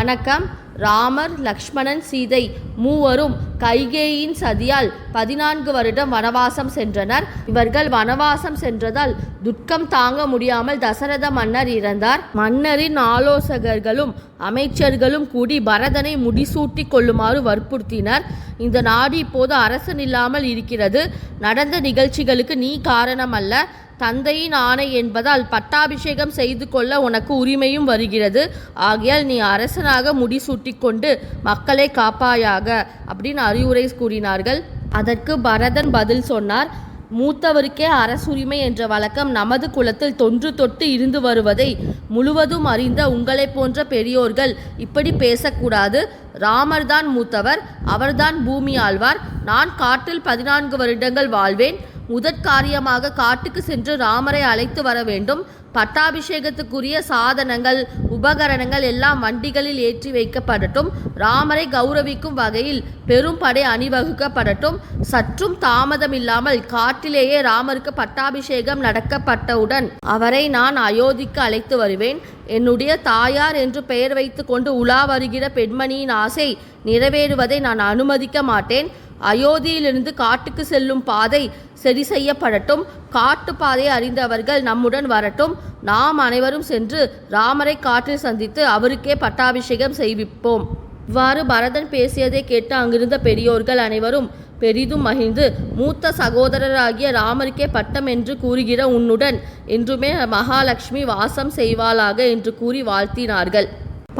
வணக்கம். ராமர் லக்ஷ்மணன் சீதை மூவரும் கைகேயின் சதியால் பதினான்கு வருடம் வனவாசம் சென்றனர். இவர்கள் வனவாசம் சென்றதால் துக்கம் தாங்க முடியாமல் தசரத மன்னர் இறந்தார். மன்னரின் ஆலோசகர்களும் அமைச்சர்களும் கூடி பரதனை முடிசூட்டி கொள்ளுமாறு வற்புறுத்தினர். இந்த நாடு இப்போது அரசன் இல்லாமல் இருக்கிறது. நடந்த நிகழ்ச்சிகளுக்கு நீ காரணமல்ல. தந்தையின் ஆணை என்பதால் பட்டாபிஷேகம் செய்து கொள்ள உனக்கு உரிமையும் வருகிறது. ஆகையால் நீ அரசனாக முடிசூட்டிக்கொண்டு மக்களை காப்பாயாக அப்படின்னு அறிவுரை கூறினார்கள். அதற்கு பரதன் பதில் சொன்னார். மூத்தவருக்கே அரசுரிமை என்ற வழக்கம் நமது குலத்தில் தொன்று தொட்டு இருந்து வருவதை முழுவதும் அறிந்த உங்களைப் போன்ற பெரியோர்கள் இப்படி பேசக்கூடாது. ராமர்தான் மூத்தவர் அவர்தான் பூமி ஆழ்வார். நான் காட்டில் பதினான்கு வருடங்கள் வாழ்வேன். முதற்காரியமாக காட்டுக்கு சென்று ராமரை அழைத்து வர வேண்டும். பட்டாபிஷேகத்துக்குரிய சாதனங்கள் உபகரணங்கள் எல்லாம் வண்டிகளில் ஏற்றி வைக்கப்படட்டும். ராமரை கௌரவிக்கும் வகையில் பெரும் படை அணிவகுக்கப்படட்டும். சற்றும் தாமதமில்லாமல் காட்டிலேயே ராமருக்கு பட்டாபிஷேகம் நடக்கப்பட்டவுடன் அவரை நான் அயோத்திக்கு அழைத்து வருவேன். என்னுடைய தாயார் என்று பெயர் வைத்து கொண்டு உலா வருகிற பெண்மணியின் ஆசை நிறைவேறுவதை நான் அனுமதிக்க மாட்டேன். அயோத்தியிலிருந்து காட்டுக்கு செல்லும் பாதை சரி செய்யப்படட்டும். காட்டு பாதையை அறிந்தவர்கள் நம்முடன் வரட்டும். நாம் அனைவரும் சென்று ராமரை காற்றில் சந்தித்து அவருக்கே பட்டாபிஷேகம் செய்விப்போம். இவ்வாறு பரதன் பேசியதை கேட்டு அங்கிருந்த பெரியோர்கள் அனைவரும் பெரிதும் மகிழ்ந்து மூத்த சகோதரராகிய ராமருக்கே பட்டம் என்று கூறுகிற உன்னுடன் என்றுமே மகாலட்சுமி வாசம் செய்வாளாக என்று கூறி வாழ்த்தினார்கள்.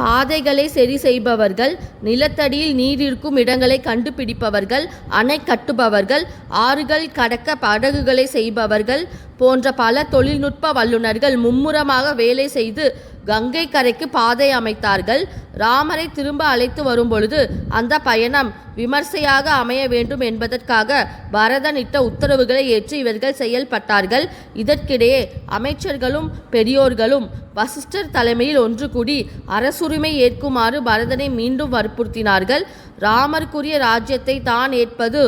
பாதைகளை சரி செய்பவர்கள் நிலத்தடியில் நீர் இருக்கும் இடங்களை கண்டுபிடிப்பவர்கள் அணை கட்டுபவர்கள் ஆறுகள் கடக்க படகுகளை செய்பவர்கள் போன்ற பல தொழில்நுட்ப வல்லுநர்கள் மும்முரமாக வேலை செய்து கங்கை கரைக்கு பாதை அமைத்தார்கள். ராமரை திரும்ப அழைத்து வரும்பொழுது அந்த பயணம் விமர்சையாக அமைய வேண்டும் என்பதற்காக பரதன் இட்ட உத்தரவுகளை ஏற்று இவர்கள் செயல்பட்டார்கள். இதற்கிடையே அமைச்சர்களும் பெரியோர்களும் வசிஷ்டர் தலைமையில் ஒன்று கூடி அரசுரிமை ஏற்குமாறு பரதனை மீண்டும் வற்புறுத்தினார்கள். ராமருக்குரிய ராஜ்யத்தை தான் ஏற்பது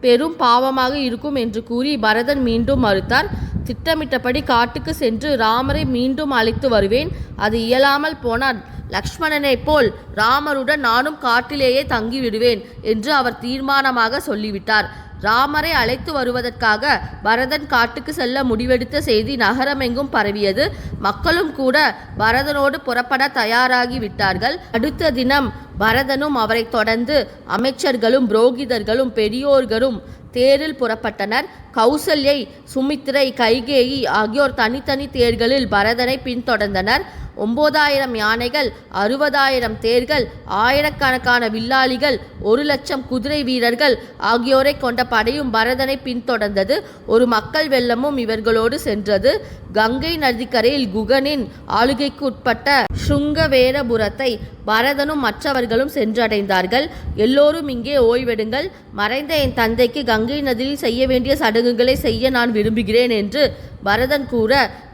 பெரும் பாவமாக இருக்கும் என்று கூறி பரதன் மீண்டும் மறுத்தார். திட்டமிட்டபடி காட்டுக்கு சென்று ராமரை மீண்டும் அழைத்து வருவேன். அது இயலாமல் போனால் லக்ஷ்மணனைப் போல் ராமருடன் நானும் காட்டிலேயே தங்கிவிடுவேன் என்று அவர் தீர்மானமாக சொல்லிவிட்டார். ராமரை அழைத்து வருவதற்காக பரதன் காட்டுக்கு செல்ல முடிவெடுத்த செய்தி நகரமெங்கும் பரவியது. மக்களும் கூட பரதனோடு புறப்பட தயாராகி விட்டார்கள். அடுத்த தினம் பரதனும் அவரை தொடர்ந்து அமைச்சர்களும் புரோகிதர்களும் பெரியோர்களும் தேரில் புறப்பட்டனர். கௌசல்யை சுமித்திரை கைகேயி ஆகியோர் தனித்தனி தேர்களில் பரதனை பின்தொடர்ந்தனர். ஒன்பதாயிரம் யானைகள் அறுபதாயிரம் தேர்கள் ஆயிரக்கணக்கான வில்லாளிகள் ஒரு லட்சம் குதிரை வீரர்கள் ஆகியோரை கொண்ட படையும் பரதனை பின்தொடர்ந்தது. ஒரு மக்கள் வெள்ளமும் இவர்களோடு சென்றது. கங்கை நதிக்கரையில் குகனின் ஆளுகைக்கு உட்பட்ட சுங்கவேரபுரத்தை பரதனும் மற்றவர்களும் சென்றடைந்தார்கள். எல்லோரும் இங்கே ஓய்வெடுங்கள். மறைந்த என் தந்தைக்கு கங்கை நதியில் செய்ய வேண்டிய சடங்குகளை செய்ய நான் விரும்புகிறேன் என்று பரதன் கூற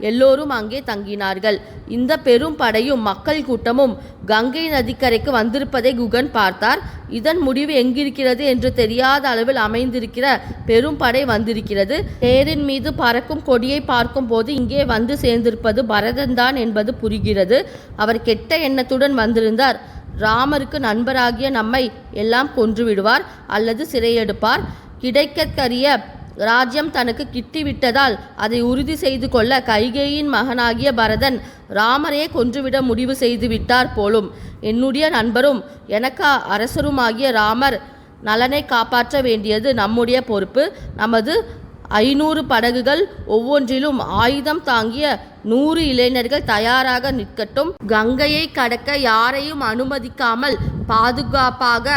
எல்லோரும் அங்கே தங்கினார்கள். இந்த பெரும் படையும் மக்கள் கூட்டமும் கங்கை நதிக்கரைக்கு வந்திருப்பதை குகன் பார்த்தார். இதன் முடிவு எங்கிருக்கிறது என்று தெரியாத அளவில் அமைந்திருக்கிற பெரும் படை வந்திருக்கிறது. தேரின் மீது பறக்கும் கொடியை பார்க்கும் போது இங்கே வந்து சேர்ந்திருப்பது பரதன் தான் என்பது புரிகிறது. அவர் கெட்ட எண்ணத்துடன் வந்திருந்தார். ராமருக்கு நண்பராகிய நம்மை எல்லாம் கொன்றுவிடுவார் அல்லது சிறையெடுப்பார். கிடைக்கற்கரிய ராஜ்யம் தனக்கு கிட்டிவிட்டதால் அதை உறுதி செய்து கொள்ள கைகேயின் மகனாகிய பரதன் ராமரையே கொன்றுவிட முடிவு செய்து விட்டார் போலும். என்னுடைய நண்பரும் எனக்கா அரசருமாகிய ராமர் நலனை காப்பாற்ற வேண்டியது நம்முடைய பொறுப்பு. நமது ஐநூறு படகுகள் ஒவ்வொன்றிலும் ஆயுதம் தாங்கிய நூறு இளைஞர்கள் தயாராக நிற்கட்டும். கங்கையை கடக்க யாரையும் அனுமதிக்காமல் பாதுகாப்பாக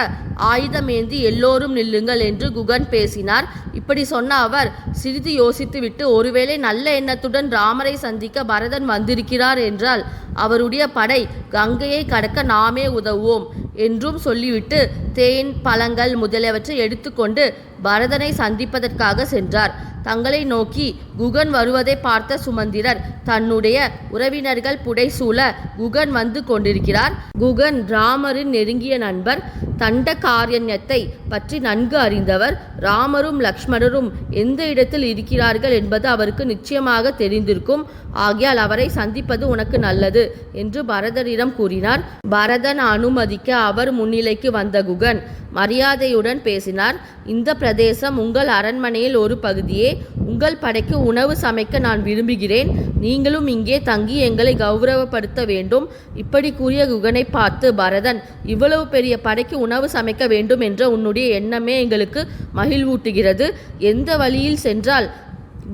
ஆயுதமேந்தி எல்லோரும் நில்லுங்கள் என்று குகன் பேசினார். இப்படி சொன்ன அவர் சிறிது யோசித்துவிட்டு ஒருவேளை நல்ல எண்ணத்துடன் ராமரை சந்திக்க பரதன் வந்திருக்கிறார் என்றால் அவருடைய படை கங்கையை கடக்க நாமே உதவுவோம் என்றும் சொல்லிவிட்டு தேன் பழங்கள் முதலியவற்றை எடுத்துக்கொண்டு பரதனை சந்திப்பதற்காக சென்றார். தங்களை நோக்கி குகன் வருவதை பார்த்த சுமந்திரர் தன்னுடைய உறவினர்கள் புடைசூழ குகன் வந்து கொண்டிருக்கிறார். குகன் ராமரின் நெருங்கிய நண்பர் தண்ட காரண்யத்தை பற்றி நன்கு அறிந்தவர். ராமரும் லக்ஷ்மணரும் எந்த இடத்தில் இருக்கிறார்கள் என்பது அவருக்கு நிச்சயமாக தெரிந்திருக்கும். ஆகையால் அவரை சந்திப்பது உனக்கு நல்லது என்று பரதரிடம் கூறினார். பரதன் அனுமதிக்க அவர் முன்னிலைக்கு வந்த குகன் மரியாதையுடன் பேசினார். இந்த பிரதேசம் உங்கள் அரண்மனையில் ஒரு பகுதியே. உங்கள் படைக்கு உணவு சமைக்க நான் விரும்புகிறேன். நீங்களும் இங்கே தங்கி எங்களை கௌரவப்படுத்த வேண்டும். இப்படி கூறிய குகனை பார்த்து பரதன் இவ்வளவு பெரிய படைக்கு உணவு சமைக்க வேண்டும் என்ற உன்னுடைய எண்ணமே எங்களுக்கு மகிழ்வூட்டுகிறது. எந்த வழியில் சென்றால்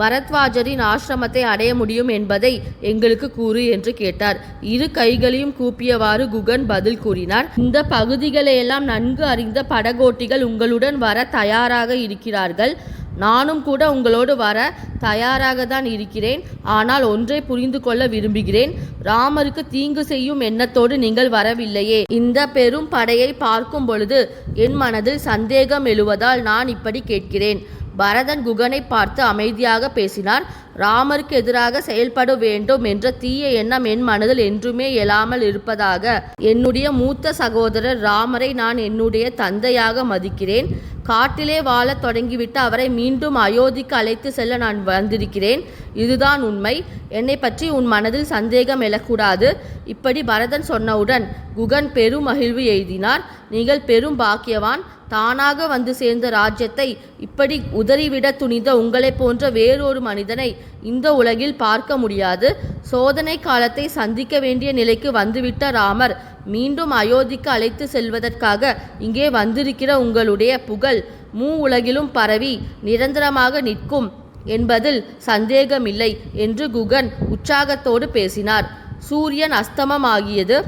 பரத்வாஜரின் ஆசிரமத்தை அடைய முடியும் என்பதை எங்களுக்கு கூறு என்று கேட்டார். இரு கைகளையும் கூப்பியவாறு குகன் பதில் கூறினார். இந்த பகுதிகளையெல்லாம் நன்கு அறிந்த படகோட்டிகள் உங்களுடன் வர தயாராக இருக்கிறார்கள். நானும் கூட உங்களோடு வர தயாராக தான் இருக்கிறேன். ஆனால் ஒன்றை புரிந்து கொள்ள விரும்புகிறேன். ராமருக்கு தீங்கு செய்யும் எண்ணத்தோடு நீங்கள் வரவில்லையே. இந்த பெரும் படையை பார்க்கும் பொழுது என் மனதில் சந்தேகம் எழுவதால் நான் இப்படி கேட்கிறேன். பரதன் குகனை பார்த்து அமைதியாக பேசினார். ராமருக்கு எதிராக செயல்பட வேண்டும் என்ற தீய எண்ணம் என் மனதில் என்றுமே எழாமல் இருப்பதாக என்னுடைய மூத்த சகோதரர் ராமரை நான் என்னுடைய தந்தையாக மதிக்கிறேன். காட்டிலே வாழத் தொடங்கிவிட்டு அவரை மீண்டும் அயோத்திக்கு அழைத்து செல்ல நான் வந்திருக்கிறேன். இதுதான் உண்மை. என்னை பற்றி உன் மனதில் சந்தேகம் எழக்கூடாது. இப்படி பரதன் சொன்னவுடன் குகன் பெரும் மகிழ்வு எய்தினார் நீங்கள் பெரும் பாக்கியவான். தானாக வந்து சேர்ந்த ராஜ்யத்தை இப்படி உதறிவிட துணிந்த உங்களைப் போன்ற வேறொரு மனிதனை இந்த உலகில் பார்க்க முடியாது. சோதனை காலத்தை சந்திக்க வேண்டிய நிலைக்கு வந்துவிட்ட ராமர் மீண்டும் அயோத்திக்கு அழைத்து செல்வதற்காக இங்கே வந்திருக்கிற உங்களுடைய புகழ் மூ உலகிலும் பரவி நிரந்தரமாக நிற்கும் என்பதில் சந்தேகமில்லை என்று குகன் உற்சாகத்தோடு பேசினார். சூரியன் அஸ்தமமாகியது.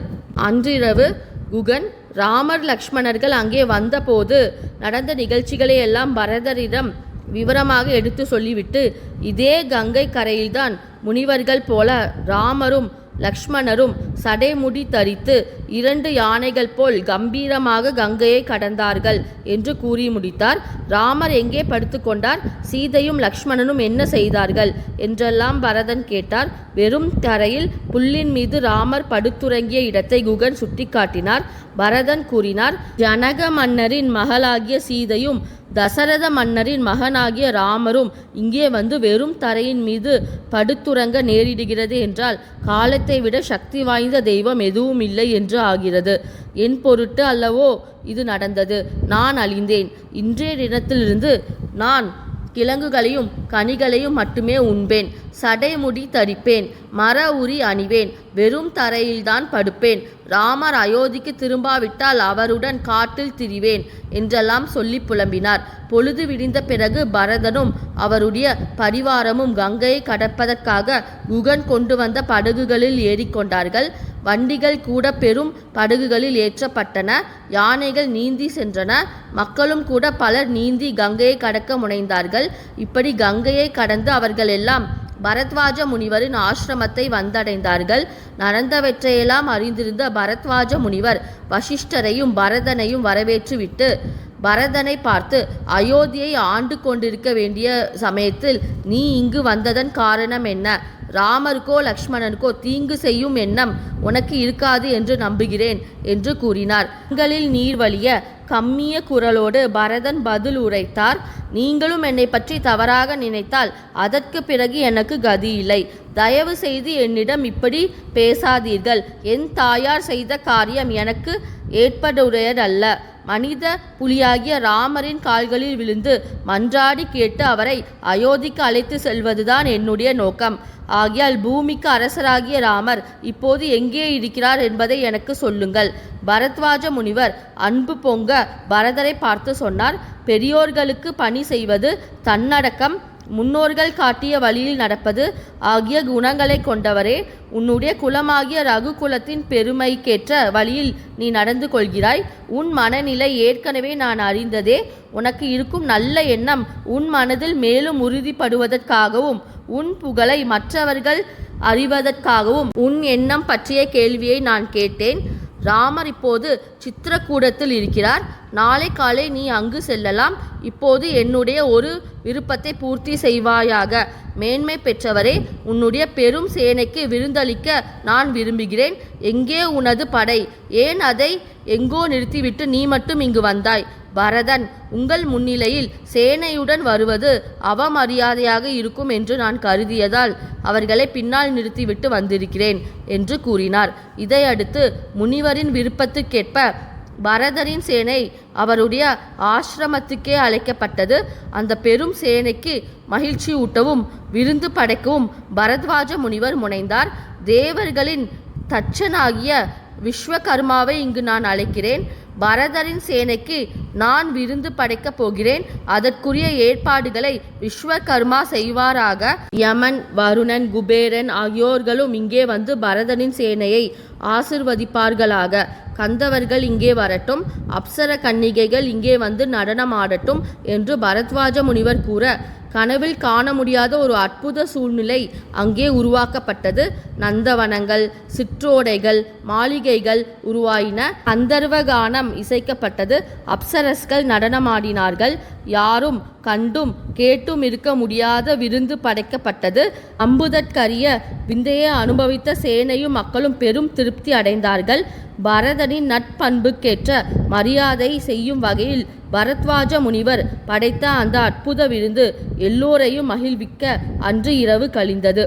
அன்றிரவு குகன் ராமர் லக்ஷ்மணர்கள் அங்கே வந்தபோது நடந்த நிகழ்ச்சிகளை எல்லாம் பரதரிடம் விவரமாக எடுத்து சொல்லிவிட்டு இதே கங்கை கரையில்தான் முனிவர்கள் போல ராமரும் லக்ஷ்மணரும் சடைமுடி தரித்து இரண்டு யானைகள் போல் கம்பீரமாக கங்கையை கடந்தார்கள் என்று கூறி முடித்தார். ராமர் எங்கே படுத்துக்கொண்டார் சீதையும் லக்ஷ்மணனும் என்ன செய்தார்கள்? என்றெல்லாம் பரதன் கேட்டார். வெறும் தரையில் புல்லின் மீது ராமர் படுத்துறங்கிய இடத்தை குகன் சுட்டிக்காட்டினார். பரதன் கூறினார் ஜனக மன்னரின் மகளாகிய சீதையும் தசரத மன்னரின் மகனாகிய ராமரும் இங்கே வந்து வெறும் தரையின் மீது படுத்துறங்க நேரிடுகிறது என்றால் காலத்தை விட சக்தி வாய்ந்த தெய்வம் எதுவும் இல்லை என்று ஆகிறது. என் பொருட்டு அல்லவோ இது நடந்தது. நான் அழிந்தேன். இன்றைய தினத்திலிருந்து நான் கிழங்குகளையும் கனிகளையும் மட்டுமே உண்பேன். சடைமுடி தரிப்பேன். மர உரி அணிவேன். வெறும் தரையில்தான் படுப்பேன். ராமர் அயோத்திக்கு திரும்பாவிட்டால் அவருடன் காட்டில் திரிவேன் என்றெல்லாம் சொல்லி புலம்பினார். பொழுது விடிந்த பிறகு பரதனும் அவருடைய பரிவாரமும் கங்கையை கடப்பதற்காக குகன் கொண்டு வந்த படகுகளில் ஏறிக்கொண்டார்கள் வண்டிகள் கூட பெரும் படகுகளில் ஏற்றப்பட்டன. யானைகள் நீந்தி சென்றன. மக்களும் கூட பலர் நீந்தி கங்கையை கடக்க முனைந்தார்கள். இப்படி கங்கையை கடந்து அவர்கள் எல்லாம் பரத்வாஜ முனிவரின் ஆசிரமத்தை வந்தடைந்தார்கள். நடந்தவற்றையெல்லாம் அறிந்திருந்த பரத்வாஜ முனிவர் வசிஷ்டரையும் பரதனையும் வரவேற்றுவிட்டு பரதனை பார்த்து அயோத்தியை ஆண்டு கொண்டிருக்க வேண்டிய சமயத்தில் நீ இங்கு வந்ததன் காரணம் என்ன? ராமருக்கோ லக்ஷ்மணனுக்கோ தீங்கு செய்யும் எண்ணம் உனக்கு இருக்காது என்று நம்புகிறேன் என்று கூறினார். கண்களில் நீர் வழிய கம்மிய குரலோடு பரதன் பதில் உரைத்தார். நீங்களும் என்னை பற்றி தவறாக நினைத்தால் அதற்கு பிறகு எனக்கு கதி இல்லை. தயவு செய்து என்னிடம் இப்படி பேசாதீர்கள். என் தாயார் செய்த காரியம் எனக்கு ஏற்படுடையதல்ல. மனித புலியாகிய ராமரின் கால்களில் விழுந்து மன்றாடி கேட்டு அவரை அயோத்திக்கு அழைத்து செல்வதுதான் என்னுடைய நோக்கம். ஆகியால் பூமிக்கு அரசராகிய ராமர் இப்போது எங்கே இருக்கிறார் என்பதை எனக்கு சொல்லுங்கள். பரத்வாஜ முனிவர் அன்பு பொங்க பரதரை பார்த்து சொன்னார் பெரியோர்களுக்கு பணி செய்வது தன்னடக்கம் முன்னோர்கள் காட்டிய வழியில் நடப்பது ஆகிய குணங்களை கொண்டவரே. உன்னுடைய குலமாகிய ரகு குலத்தின் பெருமைக்கேற்ற வழியில் நீ நடந்து கொள்கிறாய். உன் மனநிலை ஏற்கனவே நான் அறிந்ததே. உனக்கு இருக்கும் நல்ல எண்ணம் உன் மனதில் மேலும் உறுதிப்படுவதற்காகவும் உன் புகழை மற்றவர்கள் அறிவதற்காகவும் உன் எண்ணம் பற்றிய கேள்வியை நான் கேட்டேன். ராமர் இப்போது சித்திரக்கூடத்தில் இருக்கிறார். நாளை காலை நீ அங்கு செல்லலாம். இப்போது என்னுடைய ஒரு விருப்பத்தை பூர்த்தி செய்வாயாக. மேன்மை பெற்றவரே உன்னுடைய பெரும் சேனைக்கு விருந்தளிக்க நான் விரும்புகிறேன். எங்கே உனது படை? ஏன் அதை எங்கோ நிறுத்திவிட்டு நீ மட்டும் இங்கு வந்தாய்? பரதன் உங்கள் முன்னிலையில் சேனையுடன் வருவது அவமரியாதையாக இருக்கும் என்று நான் கருதியதால் அவர்களை பின்னால் நிறுத்திவிட்டு வந்திருக்கிறேன் என்று கூறினார். இதையடுத்து முனிவரின் விருப்பத்துக்கேற்ப பரதரின் சேனை அவருடைய ஆசிரமத்துக்கே அழைக்கப்பட்டது. அந்த பெரும் சேனைக்கு மகிழ்ச்சி ஊட்டவும் விருந்து படைக்கவும் பரத்வாஜ முனிவர் முனைந்தார். தேவர்களின் தச்சனாகிய விஸ்வகர்மாவை இங்கு நான் அழைக்கிறேன். பரதரின் சேனைக்கு நான் விருந்து படைக்கப் போகிறேன். அதற்குரிய ஏற்பாடுகளை விஸ்வகர்மா செய்வாராக. யமன் வருணன் குபேரன் ஆகியோர்களும் இங்கே வந்து பரதனின் சேனையை ஆசிர்வதிப்பார்களாக. கந்தவர்கள் இங்கே வரட்டும். அப்சர கன்னிகைகள் இங்கே வந்து நடனமாடட்டும் என்று பரத்வாஜ முனிவர் கூற கனவில் காண முடியாத ஒரு அற்புத சூழ்நிலை அங்கே உருவாக்கப்பட்டது. நந்தவனங்கள் சிற்றோடைகள் மாளிகைகள் உருவாயின. அந்தர்வகானம் இசைக்கப்பட்டது. அப்சரஸ்கள் நடனமாடினார்கள். யாரும் கண்டும் கேட்டும் இருக்க முடியாத விருந்து படைக்கப்பட்டது. அம்புதற்கரிய விந்தையை அனுபவித்த சேனையும் மக்களும் பெரும் திருப்தி அடைந்தார்கள். பரதனின் நட்பண்புக்கேற்ற மரியாதை செய்யும் வகையில் பரத்வாஜ முனிவர் படைத்த அந்த அற்புத விருந்து எல்லோரையும் மகிழ்விக்க அன்று இரவு கழிந்தது.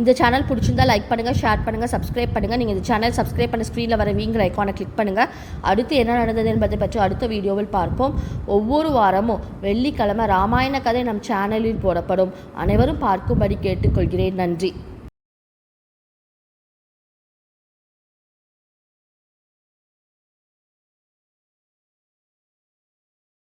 இந்த சேனல் பிடிச்சிருந்தா லைக் பண்ணுங்கள் ஷேர் பண்ணுங்கள் சப்ஸ்கிரைப் பண்ணுங்கள் நீங்கள் இந்த சேனல் சப்ஸ்கிரைப் பண்ண ஸ்க்ரீனில் வர வீங்கிற ஐக்கானை கிளிக் பண்ணுங்கள் அடுத்து என்ன நடந்தது என்பதை பற்றி அடுத்த வீடியோவில் பார்ப்போம். ஒவ்வொரு வாரமும் வெள்ளிக்கிழமை ராமாயண கதை நம் சேனலில் போடப்படும். அனைவரும் பார்க்கும்படி கேட்டுக்கொள்கிறேன். நன்றி.